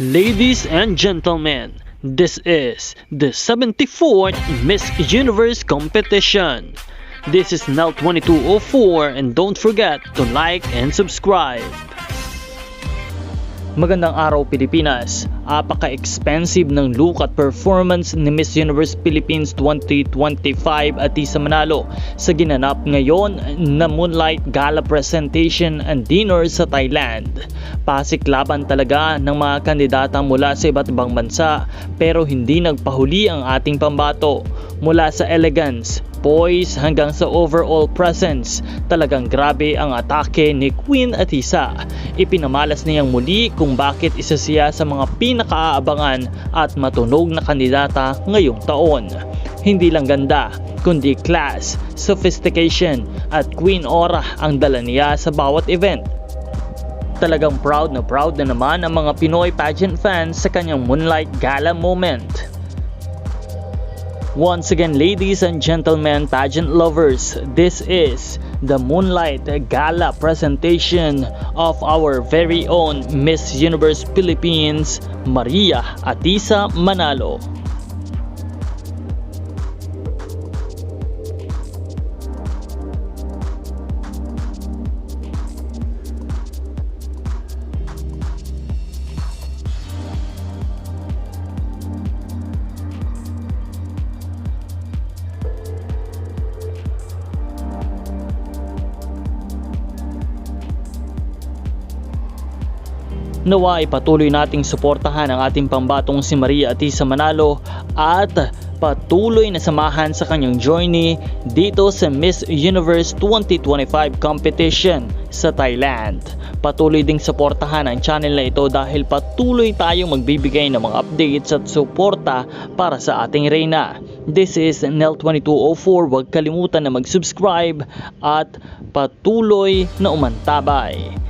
Ladies and gentlemen, this is the 74th Miss Universe competition. This is Nell 2204 and don't forget to like and subscribe. Magandang araw Pilipinas. Apaka-expensive ng look at performance ni Miss Universe Philippines 2025 at Isa Manalo sa ginanap ngayon na Moonlight Gala presentation and dinner sa Thailand. Pasiklaban talaga ng mga kandidata mula sa iba't ibang bansa pero hindi nagpahuli ang ating pambato. Mula sa elegance, poise hanggang sa overall presence. Talagang grabe ang atake ni Queen Atisa. Ipinamalas niyang muli kung bakit isa siya sa mga pinakaaabangan at matunog na kandidata ngayong taon. Hindi lang ganda, kundi class, sophistication at Queen Aura ang dala niya sa bawat event. Talagang proud na proud na naman ang mga Pinoy pageant fans sa kanyang Moonlight Gala moment. Once again, ladies and gentlemen, pageant lovers, this is the Moonlight Gala presentation of our very own Miss Universe Philippines, Maria Atisa Manalo. Nawa ay patuloy nating suportahan ang ating pambatong si Maria Atisa Manalo at patuloy na samahan sa kanyang journey dito sa Miss Universe 2025 competition sa Thailand. Patuloy ding suportahan ang channel na ito dahil patuloy tayong magbibigay ng mga updates at suporta para sa ating reyna. This is Nel2204. Huwag kalimutan na mag-subscribe at patuloy na umantabay.